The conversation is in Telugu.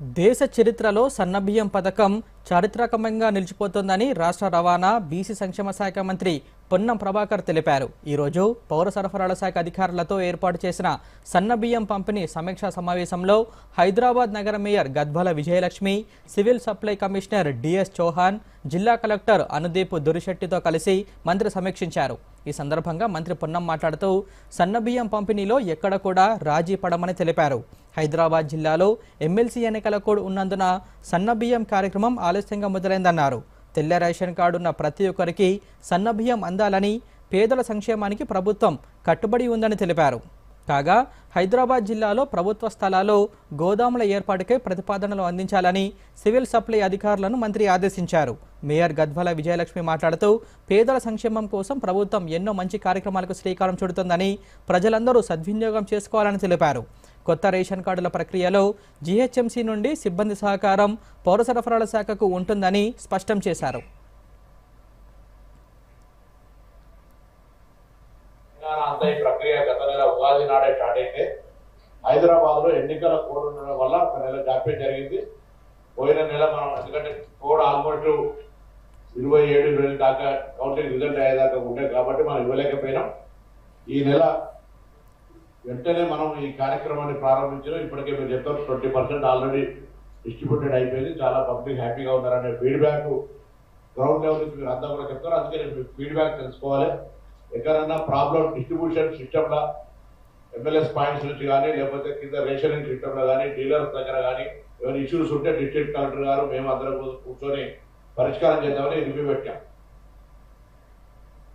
దేశ చరిత్రలో సన్నబియ్యం పథకం చారిత్రకంగా నిలిచిపోతుందని రాష్ట్ర రవాణా బీసీ సంక్షేమ శాఖ మంత్రి పొన్నం ప్రభాకర్ తెలిపారు. ఈరోజు పౌర సరఫరాల శాఖ అధికారులతో ఏర్పాటు చేసిన సన్నబియ్యం పంపిణీ సమీక్షా సమావేశంలో హైదరాబాద్ నగర mayor Gadwal Vijayalakshmi civil supply commissioner DS Chauhan జిల్లా కలెక్టర్ అనుదీప్ దురిశెట్టితో కలిసి మంత్రి సమీక్షించారు. ఈ సందర్భంగా మంత్రి పొన్నం మాట్లాడుతూ సన్నబియ్యం పంపిణీలో ఎక్కడ కూడా రాజీ పడమని తెలిపారు. హైదరాబాద్ జిల్లాలో ఎమ్మెల్సీ ఎన్నికల కోడ్ ఉన్నందున సన్నబియ్యం కార్యక్రమం ఆలస్యంగా మొదలైందన్నారు. తెల్ల రేషన్ కార్డు ఉన్న ప్రతి ఒక్కరికి సన్నబియ్యం అందాలని పేదల సంక్షేమానికి ప్రభుత్వం కట్టుబడి ఉందని తెలిపారు. కాగా హైదరాబాద్ జిల్లాలో ప్రభుత్వ స్థలాల్లో గోదాముల ఏర్పాటుకై ప్రతిపాదనలు అందించాలని సివిల్ సప్లై అధికారులను మంత్రి ఆదేశించారు. మేయర్ గద్వాల విజయలక్ష్మి మాట్లాడుతూ పేదల సంక్షేమం కోసం ప్రభుత్వం ఎన్నో మంచి కార్యక్రమాలకు శ్రీకారం చుడుతుందని ప్రజలందరూ సద్వినియోగం చేసుకోవాలని తెలిపారు. కొత్త రేషన్ కార్డుల ప్రక్రియలో జీహెచ్ఎంసీ నుండి సిబ్బంది సహకారం పౌర సరఫరాల శాఖకు ఉంటుందని స్పష్టం చేశారు. తెలంగాణ అంతా ఈ ప్రక్రియ గత నెల ఉగాది నాడే స్టార్ట్ అయితే హైదరాబాద్లో ఎన్నికల కోడ్ ఉండడం వల్ల ఒక నెల జాప్యం జరిగింది. పోయిన నెల మనం ఎందుకంటే కోడ్ ఆల్మోస్ట్ ఇరవై ఏడు ఇరవై దాకా కౌంటింగ్ రిజల్ట్ అయ్యేదాకా ఉండే కాబట్టి మనం ఇవ్వలేకపోయినాం. ఈ నెల వెంటనే మనం ఈ కార్యక్రమాన్ని ప్రారంభించడం ఇప్పటికే మీరు చెప్పారు ట్వంటీ పర్సెంట్ ఆల్రెడీ డిస్ట్రిబ్యూటెడ్ అయిపోయింది. చాలా పబ్లిక్ హ్యాపీగా ఉన్నారనే ఫీడ్బ్యాక్ గ్రౌండ్ లెవెల్ నుంచి మీరు అంతా కూడా చెప్తారు. అందుకే నేను ఫీడ్బ్యాక్ తెలుసుకోవాలి. ఎక్కడన్నా ప్రాబ్లం డిస్ట్రిబ్యూషన్ సిస్టమ్లో ఎంఎల్ఎస్ పాయింట్స్ నుంచి కానీ లేకపోతే కింద రేషనింగ్ సిస్టమ్లో కానీ డీలర్స్ దగ్గర కానీ ఏమైనా ఇష్యూస్ ఉంటే డిస్ట్రిక్ట్ కలెక్టర్ గారు మేము అందరం కూర్చొని పరిష్కారం చేద్దామని రివ్యూ పెట్టాం.